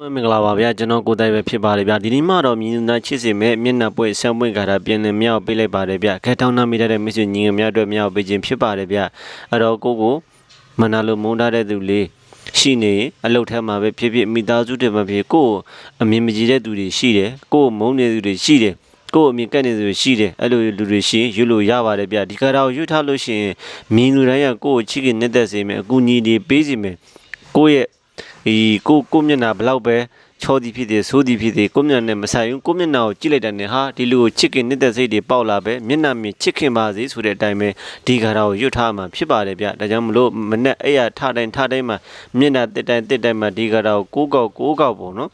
မင်္ဂလာပါဗျာကျွန်တော်ကိုယ်တိုင်ပဲဖြစ်ပါတယ်ဗျာဒီနေ့မှတော့မြင်းနာချစ်စီမဲ့မျက်နှာပွင့်ဆံပွင့်ကာတာပြင်လင်မြောက်ပေးလိုက်ပါတယ်ဗျာခဲတောင်းနာမိတဲ့မိတ်ဆွေညီငယ်များအတွက်မြောက်ပေးခြင်းဖြစ်ပါတယ်ဗျာအဲ့တော့ကိုကိုမနာလို့မုန်းထားတဲ့သူလေးရှိနေရင်အလုတ်ထဲမှာပဲဖြစ်ဖြစ်မိသားစုတွေမှာဖြစ်ကိုကိုအမြင်မကြည့်တဲ့သူတွေရှိတယ်ကိုကိုမုန်းနေတဲ့သူတွေရှိတယ်ကိုယ်အမြင်ကက်နေသူတွေရှိတယ်အဲ့လိုလူတွေရှိရင်ရွတ်လို့ရပါတယ်ဗျဒီကရာကိုရွတ်ထားလို့ရှိရင်မြင်လူတိုင်းကကိုယ့်ကိုချစ်ခင်နှစ်သက်စေမယ်အကူအညီတွေပေးစေမယ်ကိုယ့်ရဲ့ ဒီကိုကိုမျက်နှာဘလောက်ပဲချောသည်ဖြစ်တယ်ဆိုးသည်ဖြစ်တယ်ကိုမျက်နှာနဲ့မဆိုင်ဘူးကိုမျက်နှာကိုကြည့်လိုက်တဲ့နဲ့ဟာဒီလူကိုချစ်ခင်နှစ်သက်စိတ်တွေပေါက်လာပဲမျက်နှာမြင်ချစ်ခင်ပါစေဆိုတဲ့အတိုင်းပဲဒီကာရာကိုရွတ်ထားမှာဖြစ်ပါတယ်ဗျဒါကြောင့်မလို့မနဲ့အဲ့ရထတိုင်းထတိုင်းမှာမျက်နှာတစ်တိုင်းတစ်တိုင်းမှာဒီကာရာကိုကိုးကောက်ကိုးကောက်ပေါ့နော်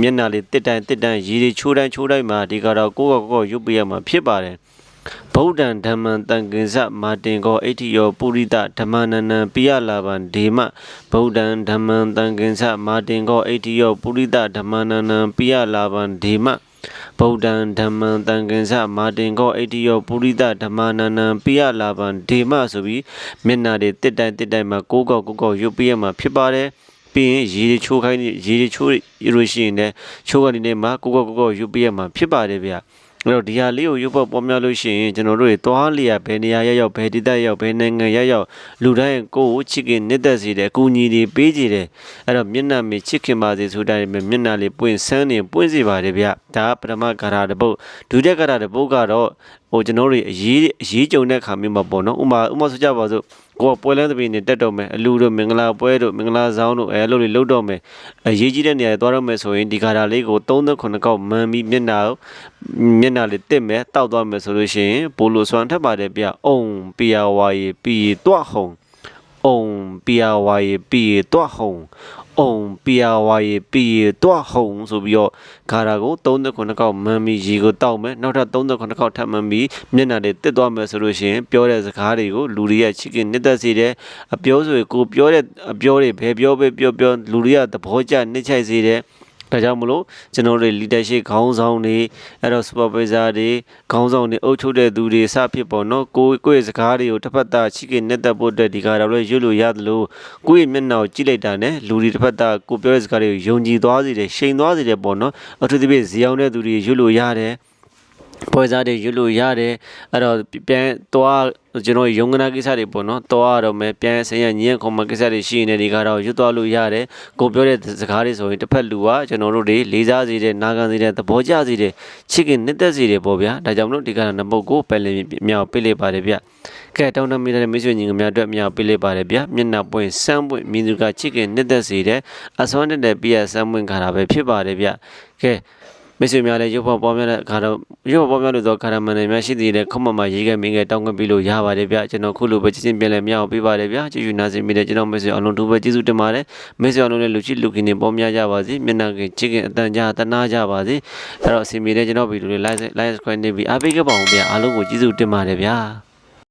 မျက်နှာလေးတစ်တိုင်းတစ်တိုင်းရည်တွေချိုးတိုင်းချိုးတိုင်းမှာဒီကာရာကိုကိုးကောက်ကိုးကောက်ရွတ်ပြရမှာဖြစ်ပါတယ် ဗုဒ္ဓံဓမ္မံတန်ကင်္စမာတင်ကောအဋ္ဌိယောပုရိသဓမ္မနနံပိယလာဗံဒေမဗုဒ္ဓံဓမ္မံတန်ကင်္စမာတင်ကောအဋ္ဌိယောပုရိသဓမ္မနနံပိယလာဗံဒေမဗုဒ္ဓံဓမ္မံတန်ကင်္စမာတင်ကောအဋ္ဌိယောပုရိသဓမ္မနနံပိယလာဗံဒေမဆိုပြီးမျက်နာတွေတစ်တိုင်တစ်တိုင်မှာကိုးကောက်ကိုးကောက်ရွတ်ပြရမှာဖြစ်ပါတယ်ပြီးရင်ရေချိုးခိုင်းရေချိုးရလို့ရှိရင်လည်းချိုးကနေမှာကိုကောကိုကောရွတ်ပြရမှာဖြစ်ပါတယ်ဗျာ အဲ့တော့ဒီဟာလေးကိုရုပ်ပေါ်ပေါ်များလို့ရှိရင်ကျွန်တော်တို့တွေသွားလျက်ဘယ်နေရာရောက်ရောက်ဘယ်ဒေသရောက်ဘယ်နိုင်ငံရောက်ရောက်လူတိုင်းကိုယ်ကိုချစ်ခင်နှစ်သက်စေတယ်အကူအညီတွေပေးကြတယ်အဲ့တော့မျက်နှာမြချစ်ခင်ပါစေဆိုတိုင်းမျက်နှာလေးပွင့်ဆန်းနေပွင့်စေပါတယ်ဗျဒါကပထမဂါရတစ်ပုတ်ဒုတိယဂါရတစ်ပုတ်ကတော့ဟိုကျွန်တော်တို့အရေးအရေးကြုံတဲ့ခါမျိုးမှာပေါ့နော်ဥမာဥမာဆိုကြပါစို့ ကိုကပွဲလန်းသပင်းနေတက်တော့မယ်အလူတို့မင်္ဂလာပွဲတို့မင်္ဂလာဆောင်တို့အဲလိုလေးလှုပ်တော့မယ်အရေးကြီးတဲ့နေရာသွားတော့မယ်ဆိုရင်ဒီဂါရာလေးကို39ကောက်မှန်ပြီးမျက်နှာမျက်နှာလေးတက်မယ်တောက်သွားမယ်ဆိုလို့ရှိရင်ပိုလိုဆွမ်းထက်ပါတယ်ဗျအုံပီယာဝါရီပီတွတ်ဟုံ အုံပီယာဝါရီပီတွတ်ဟုံအုံပီယာဝါရီပီတွတ်ဟုံဆိုပြီးတော့ဂါရာကို39ကောက်မှန်ပြီးရေကိုတောက်မယ်နောက်ထပ်39ကောက်ထပ်မှန်ပြီးမျက်နှာလေးတက်သွားမယ်ဆိုလို့ရှိရင်ပြောတဲ့စကားတွေကိုလူတွေကချစ်ခင်နှစ်သက်စေတယ်အပြောဆိုကိုပြောတဲ့အပြောတွေဘယ်ပြောပဲပြောပြောလူတွေကသဘောကျနှစ်ချိုက်စေတယ် ဒါကြောင့်မလို့ကျွန်တော်တို့ leadership ခေါင်းဆောင်တွေအဲ့တော့ supervisor တွေခေါင်းဆောင်တွေအုပ်ချုပ်တဲ့သူတွေစဖြစ်ပေါ့နော်ကိုကိုယ့်ရဲ့စကားတွေကိုတစ်ဖက်သားချစ်ခင်နဲ့တက်ဖို့အတွက်ဒီကတော့လည်းရွတ်လို့ရတယ်လို့ကိုယ့်ရဲ့မျက်နှာကိုကြည့်လိုက်တာနဲ့လူတွေတစ်ဖက်သားကိုပြောတဲ့စကားတွေကိုယုံကြည်သွားစေတယ်ရှိန်သွားစေတယ်ပေါ့နော်အထူးသဖြင့်ဇီအောင်တဲ့သူတွေရွတ်လို့ရတယ် ပွဲစားတွေရွတ်လို့ရတယ်အဲ့တော့ပြန်သွားကျွန်တော်ရုံကနာကိစ္စတွေပေါ့နော်သွားရတော့မယ်ပြန်ဆင်းရညင်ခုံမကိစ္စတွေရှိနေဒီကတော့ရွတ်သွားလို့ရတယ်ကိုပြောတဲ့စကားတွေဆိုရင်တစ်ဖက်လူကကျွန်တော်တို့တွေလေးစားစေတဲ့နာခံစေတဲ့သဘောကျစေတဲ့ချစ်ခင်နှစ်သက်စေတဲ့ပေါ့ဗျာဒါကြောင့်မလို့ဒီကတော့နံပါတ်ကိုပယ်လင်မြောက်ပေးလိုက်ပါတယ်ဗျကဲတောင်းတမိတဲ့မိတ်ဆွေညီငယ်များအတွက်မြောက်ပေးလိုက်ပါတယ်ဗျမျက်နှာပွင့်စမ်းပွင့်မြင်သူကချစ်ခင်နှစ်သက်စေတဲ့အစွမ်းတဲ့ပြည့်စမ်းပွင့်ခါတာပဲဖြစ်ပါတယ်ဗျကဲ မိတ်ဆွေများလည်းရုပ်ဖော်ပေါ်များတဲ့ခါတော့ရုပ်ဖော်ပေါ်များလို့သောခါရမန်တွေများရှိသေးတယ်ခမမရေးခဲ့မင်းခဲ့တောင်းခွင့်ပြီးလို့ရပါတယ်ဗျကျွန်တော်ခုလိုပဲချစ်ချင်းပြန်လဲမြောက်ပေးပါတယ်ဗျကျေးဇူးနာစင်မိတဲ့ကျွန်တော်မိတ်ဆွေအလုံးတူပဲကျေးဇူးတင်ပါတယ်မိတ်ဆွေအလုံးလည်းလူချစ်လူခင်တွေပေါ်များကြပါစေမျက်နှာခင်ချစ်ခင်အတန်ကြာတနာကြပါစေအဲ့တော့အစီမိတဲ့ကျွန်တော်ဗီဒီယိုလေး like like subscribe နေပြီးအားပေးခဲ့ပါဦးဗျအားလုံးကိုကျေးဇူးတင်ပါတယ်ဗျ